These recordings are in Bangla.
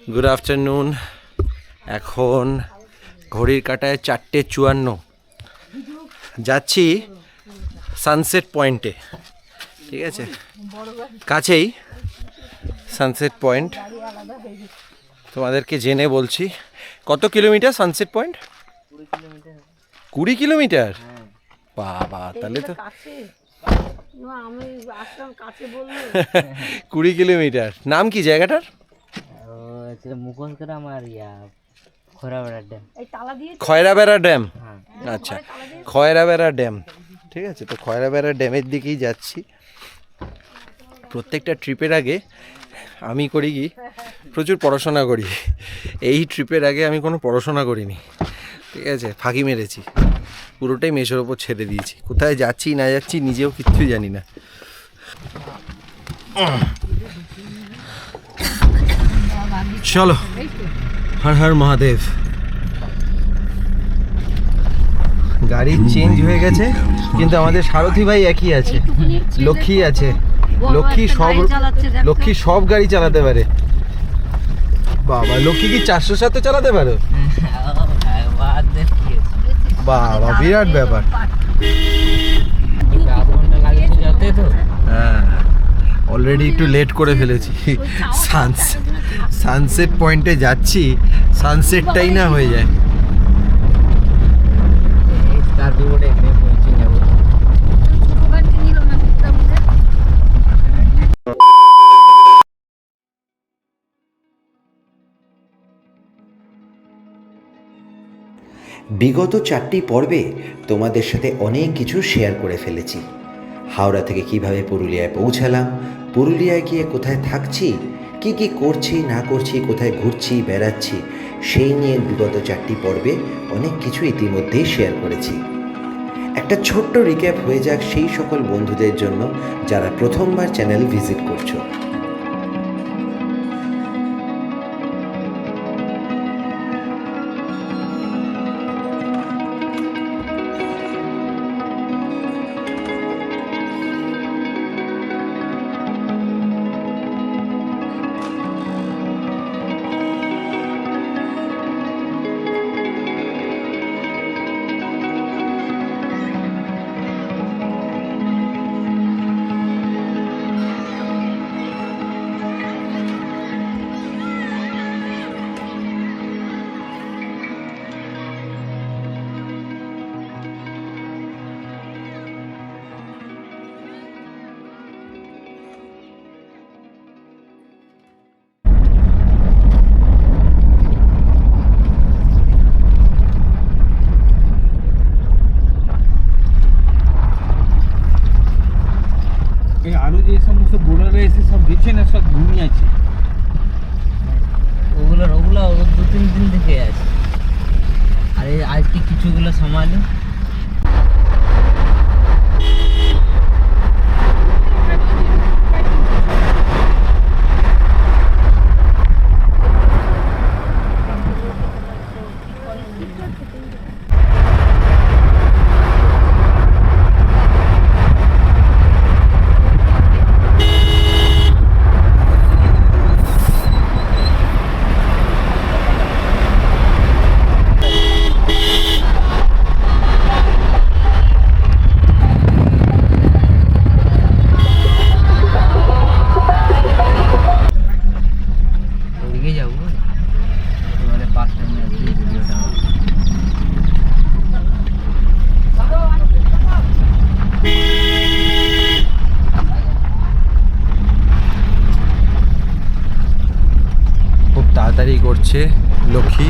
গুড আফটারনুন এখন ঘড়ির কাটায় চারটে চুয়ান্ন। যাচ্ছি সানসেট পয়েন্টে ঠিক আছে? কাছেই সানসেট পয়েন্ট তোমাদেরকে জেনে বলছি। কত কিলোমিটার সানসেট পয়েন্ট কুড়ি কিলোমিটার? বাবা তাহলে তো কুড়ি কিলোমিটার। নাম কি জায়গাটার? মুখোশ গ্রাম আর ইয়া খোরাবেড়ার ড্যাম। এই তালা দিয়ে খয়রাবেড়া ড্যাম? হ্যাঁ। আচ্ছা খয়রাবেড়া ড্যাম। ঠিক আছে তো খয়রাবেড়া ড্যামের দিকেই যাচ্ছি। প্রত্যেকটা ট্রিপের আগে আমি করি কি প্রচুর পড়াশোনা করি। এই ট্রিপের আগে আমি কোনো পড়াশোনা করিনি। ঠিক আছে ফাঁকি মেরেছি। পুরোটাই মেশোর ওপর ছেড়ে দিয়েছি। কোথায় যাচ্ছি না যাচ্ছি নিজেও কিচ্ছুই জানি না। চলো। হর হর মহাদেব। গাড়ি চেঞ্জ হয়ে গেছে কিন্তু আমাদের সারথী ভাই একই আছে লক্ষ্মী আছে। লক্ষ্মী সব লক্ষ্মী সব গাড়ি চালাতে পারে। বাবা লক্ষ্মী কি চারশো সাথে চালাতে পারো? বাবা বিরাট ব্যাপার। তো হ্যাঁ। অলরেডি একটু লেট করে ফেলেছি। সানস সানসেট পয়েন্টে যাচ্ছি সানসেটটাই না হয়ে যায়। বিগত চারটি পর্বে তোমাদের সাথে অনেক কিছু শেয়ার করে ফেলেছি। হাওড়া থেকে কীভাবে পুরুলিয়ায় পৌঁছালাম পুরুলিয়ায় গিয়ে কোথায় থাকছি কি কি করছি, না করছি, কোথায় ঘুরছি, বেড়াচ্ছি, সেই নিয়ে বিগত চারটি পর্বে অনেক কিছু ইতিমধ্যেই শেয়ার করেছি। একটা ছোট্ট রিক্যাপ হয়ে যাক সেই সকল বন্ধুদের জন্য যারা প্রথমবার চ্যানেল ভিজিট করছ। করছে লক্ষ্মী,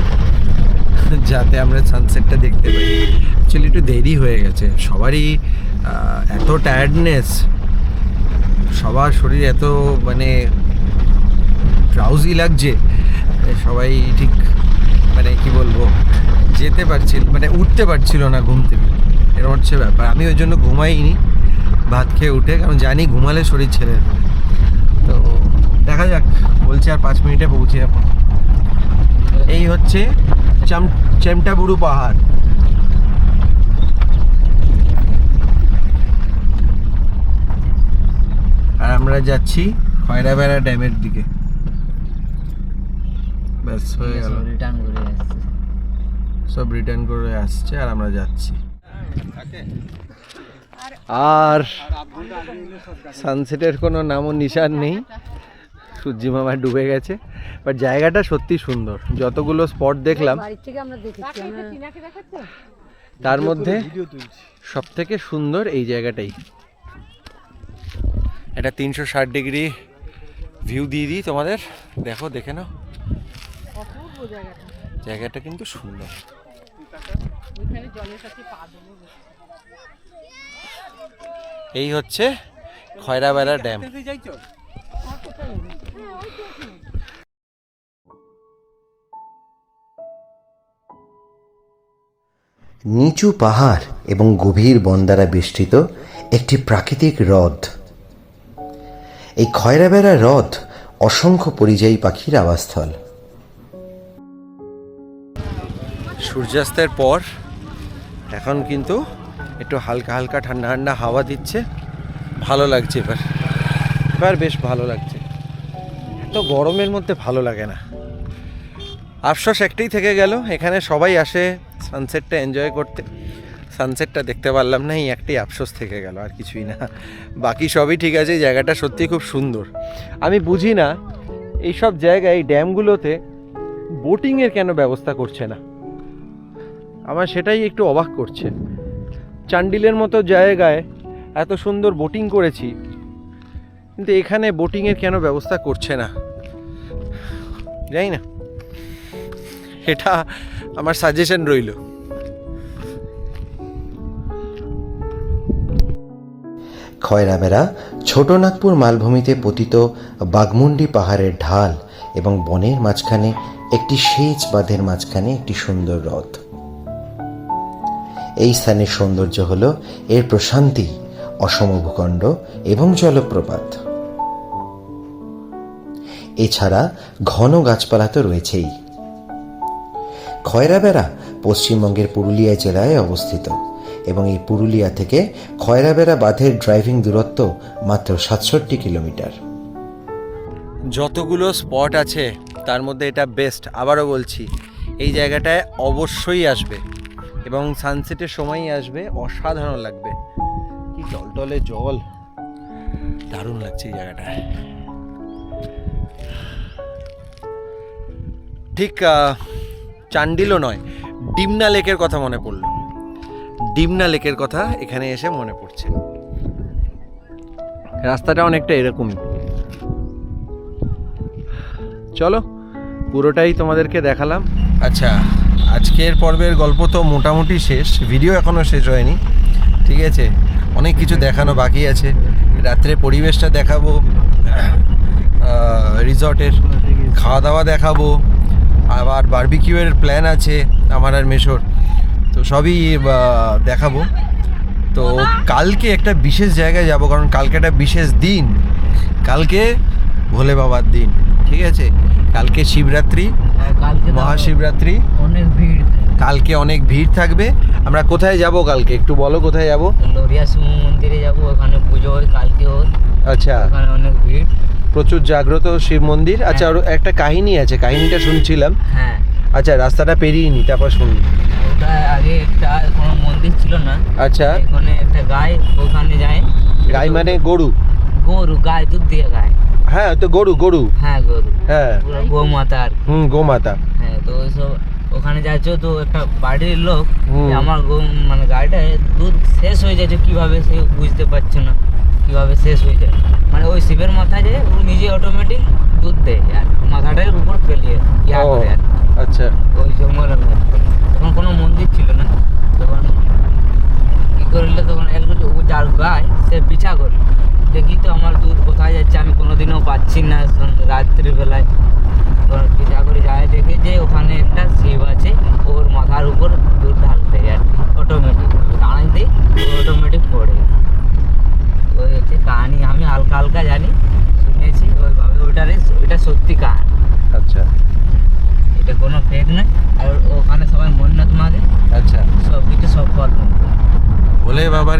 যাতে আমরা সানসেটটা দেখতে পাই। অ্যাকচুয়ালি একটু দেরি হয়ে গেছে। সবারই এত টায়ার্ডনেস সবার শরীর এত মানে ড্রাউজি লাগছে সবাই ঠিক মানে কি বলব, যেতে পারছিল মানে উঠতে পারছিল না ঘুম থেকে। এরকম হচ্ছে ব্যাপার। আমি ওই জন্য ঘুমাইনি, ভাত খেয়ে উঠে, কারণ জানি ঘুমালে শরীর ছেড়ে তো দেখা যাক, বলছে আর পাঁচ মিনিটে পৌঁছে যাব। এই হচ্ছে চাম চেমটাবুরু পাহাড়। আর আমরা যাচ্ছি খয়রাবেড়া ড্যামের দিকে। ব্যাস হয়ে গেল। সব রিটার্ন করে আসছে। আর আমরা যাচ্ছি। আর সানসেটের কোনো নামও নিশান নেই। সূর্যি মামা ডুবে গেছে। বাট জায়গাটা সত্যি সুন্দর। যতগুলো স্পট দেখলাম তার মধ্যে সব থেকে সুন্দর এই জায়গাটাই। এটা তিনশো ষাট ডিগ্রি ভিউ দিয়ে দিই তোমাদের। দেখো দেখে নাও। জায়গাটা। কিন্তু সুন্দর। এই হচ্ছে খয়রাবেড়া ড্যাম। নিচু পাহাড় এবং গভীর বন দ্বারা বেষ্টিত একটি প্রাকৃতিক হ্রদ। এই খয়রাবেড়া হ্রদ অসংখ্য পরিযায়ী পাখির আবাসস্থল। সূর্যাস্তের পর এখন কিন্তু একটু হালকা হালকা ঠান্ডা ঠান্ডা হাওয়া দিচ্ছে। ভালো লাগছে এবার। এবার বেশ ভালো লাগছে। এত গরমের মধ্যে ভালো লাগে না। আফসোস একটাই থেকে গেল, এখানে সবাই আসে সানসেটটা এনজয় করতে। সানসেটটা দেখতে পারলাম না, এই একটাই আফসোস থেকে গেল, আর কিছুই না। বাকি সবই ঠিক আছে জায়গাটা সত্যি খুব সুন্দর। আমি বুঝি না এইসব জায়গায়, এই ড্যামগুলোতে বোটিংয়ের কেন ব্যবস্থা করছে না? আমার সেটাই একটু অবাক করছে। চান্ডিলের মতো জায়গায় এত সুন্দর বোটিং করেছি কিন্তু এখানে বোটিংয়ের কেন ব্যবস্থা করছে না? জানি না। এটা আমার সাজেশন রইল। খয়রাবেড়া ছোটনাগপুর মালভূমিতে পতিত বাগমুন্ডি পাহাড়ের ঢাল এবং বনের মাঝখানে একটি সেচ বাঁধের মাঝখানে একটি সুন্দর হ্রদ। এই স্থানের সৌন্দর্য হল এর প্রশান্তি অসম ভূখণ্ড এবং জলপ্রপাত। এছাড়া ঘন গাছপালা তো রয়েছেই। খয়রাবেড়া পশ্চিমবঙ্গের পুরুলিয়া জেলায় অবস্থিত এবং এই পুরুলিয়া থেকে খয়রাবেড়া বাঁধের ড্রাইভিং দূরত্ব মাত্র সাতষট্টি কিলোমিটার। যতগুলো স্পট আছে, তার মধ্যে এটা বেস্ট, আবারও বলছি, এই জায়গাটায় অবশ্যই আসবে এবং সানসেটের সময়ই আসবে, অসাধারণ লাগবে। কি টলটলে জল, দারুণ লাগছে এই জায়গাটায়। ঠিক চান্ডিলও নয়, ডিমনা লেকের কথা মনে পড়ল। ডিমনা লেকের কথা এখানে এসে মনে পড়ছে। রাস্তাটা অনেকটা এরকমই। চলো, পুরোটাই তোমাদেরকে দেখালাম। আচ্ছা আজকের পর্বের গল্প তো মোটামুটি শেষ, ভিডিও এখনও শেষ হয়নি। ঠিক আছে, অনেক কিছু দেখানো বাকি আছে। রাত্রে পরিবেশটা দেখাবো রিসর্টের খাওয়া দাওয়া দেখাবো আবার বার্বিকিউয়ের প্ল্যান আছে আমার আর মেশোর। তো সবই দেখাবো। তো কালকে একটা বিশেষ জায়গায় যাব কারণ কালকে একটা বিশেষ দিন। কালকে ভোলে বাবার দিন ঠিক আছে? কালকে শিবরাত্রি কালকে মহাশিবরাত্রি। অনেক ভিড় কালকে অনেক ভিড় থাকবে। আমরা কোথায় যাব কালকে? একটু বলো কোথায় যাব? লোরিয়া শিব মন্দিরে যাব ওখানে পুজো হয় কালকে হয়। আচ্ছা। ওখানে অনেক ভিড়। প্রচুর জাগ্রত শিব মন্দির। আচ্ছা আর একটা কাহিনী আছে কাহিনীটা শুনছিলাম। হ্যাঁ। আচ্ছা রাস্তাটা পেরিয়ে নি তারপর শুনি ওটা আগে একটা কোনো মন্দির ছিল না। আচ্ছা। ওখানে একটা গায়ে ওখানে যায়। গাই মানে গরু? গরু গায়ে দুধ দিয়ে গায় হ্যাঁ তো গরু গরু। হ্যাঁ গরু। হ্যাঁ। গোমাতা আর হুম গোমাতা। হ্যাঁ তো ওইসব ওখানে যাচ্ছ তো একটা বাড়ির লোক আমার মানে গাড়িটা দুধ শেষ হয়ে যাচ্ছে কীভাবে সে বুঝতে পারছে না। কীভাবে শেষ হয়ে যায়। মানে ওই শিবের মাথায় যে ও নিজে অটোমেটিক দুধ দেয় আর মাথাটার উপর ফেলিয়ে ইয়া করে আর আচ্ছা। ওই জঙ্গলের মধ্যে তখন কোনো মন্দির ছিল না। তখন কি করলে তখন একটু ও যার গায় সে পিছা করে দেখি তো আমার দুধ কোথায় যাচ্ছে আমি কোনোদিনও পাচ্ছি না। রাত্রিবেলায় তখন পিছা করে যায় দেখে যে ওখানে একটা শিব আছে ওর মাথার উপর দুধ ঢালতে আর অটোমেটিক দাঁড়াই দিই অটোমেটিক পড়ে ওই হচ্ছে কাহিনি আমি হালকা হালকা জানি শুনেছি ওইভাবে ওইটারে ওইটা সত্যি কাহিনি আচ্ছা এটা কোনো ফেক নয় আর ওখানে সবাই মন্নত মাগে আচ্ছা সব কিছু সফল হয়।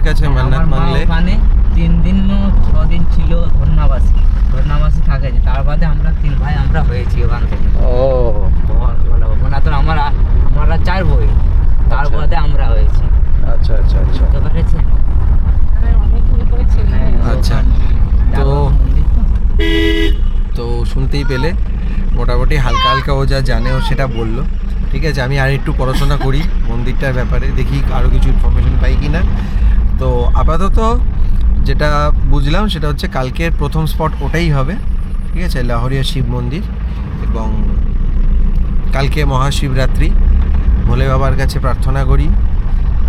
কাছে মান্নাত আমার ওখানে তিন দিন ছ দিন ছিল ঘটনাবাসী ঘটনাবাসী থাকে যে তার বাদে আমরা তিন ভাই আমরা হয়েছি ওখান থেকে। ও। ওরা চার বই তার আচ্ছা। বাদে আমরা হয়েছি। আচ্ছা আচ্ছা আচ্ছা। বুঝতে পেরেছেন? ছেলে হ্যাঁ, আচ্ছা। তো- তো। তো শুনতেই পেলে। মোটামুটি হালকা হালকা ও যা জানে ও সেটা বলল। ঠিক আছে আমি আর একটু পড়াশোনা করি মন্দিরটার ব্যাপারে। দেখি আরও কিছু ইনফরমেশন পাই কি না তো আপাতত যেটা বুঝলাম সেটা হচ্ছে কালকের প্রথম স্পট ওটাই হবে, ঠিক আছে? লাহরিয়া শিব মন্দির এবং কালকে মহাশিবরাত্রি। ভোলে বাবার কাছে প্রার্থনা করি।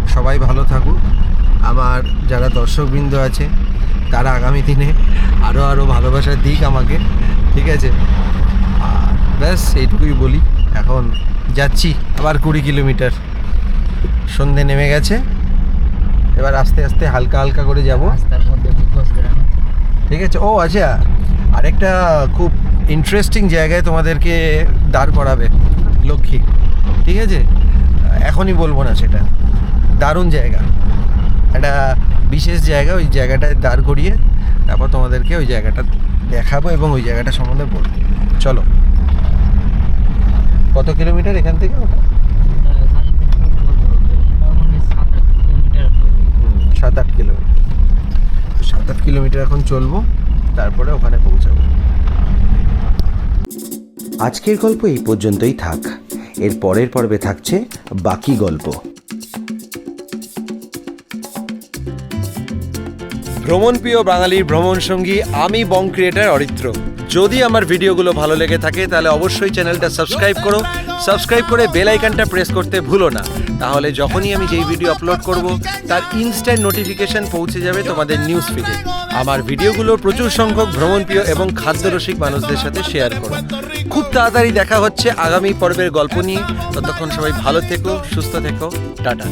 সবাই ভালো থাকুক। আমার যারা দর্শকবৃন্দ আছে, তারা আগামী দিনে আরও আরও ভালোবাসা দিক আমাকে, ঠিক আছে? আর ব্যাস, এইটুকুই বলি। এখন যাচ্ছি আবার কুড়ি কিলোমিটার। সন্ধে নেমে গেছে। এবার আস্তে আস্তে হালকা হালকা করে যাব। ঠিক আছে? ও আচ্ছা। আরেকটা খুব ইন্টারেস্টিং জায়গায় তোমাদেরকে দাঁড় করাবে লক্ষ্মী। ঠিক আছে? এখনই বলব না সেটা। দারুণ জায়গা। একটা বিশেষ জায়গা ওই জায়গাটায় দাঁড় করিয়ে তারপর তোমাদেরকে ওই জায়গাটা দেখাবো এবং ওই জায়গাটা সম্বন্ধে বলব। চলো। কত কিলোমিটার এখান থেকে ওটা এখান থেকে মোটামুটি সাত আট কিলোমিটার হবে। হুম, সাত আট কিলোমিটার। তো সাত আট কিলোমিটার এখন চলবো তারপরে ওখানে পৌঁছাবো। আজকের গল্প এই পর্যন্তই থাক। এর পরের পর্বে থাকছে বাকি গল্প। ভ্রমণপ্রিয় বাঙালির ভ্রমণ সঙ্গী আমি বং ক্রিয়েটার অরিত্র। যদি আমার ভিডিওগুলো ভালো লেগে থাকে তাহলে অবশ্যই চ্যানেলটা সাবস্ক্রাইব করো সাবস্ক্রাইব করে বেল আইকনটা প্রেস করতে ভুলো না। তাহলে যখনই আমি যেই ভিডিও আপলোড করব, তার ইনস্ট্যান্ট নোটিফিকেশন পৌঁছে যাবে তোমাদের নিউজ ফিডে আমার ভিডিওগুলো প্রচুর সংখ্যক ভ্রমণপ্রিয় এবং খাদ্যরসিক মানুষদের সাথে শেয়ার করো। খুব তাড়াতাড়ি দেখা হচ্ছে আগামী পর্বের গল্প নিয়ে। ততক্ষণ সবাই ভালো থেকো, সুস্থ থেকো, টাটা।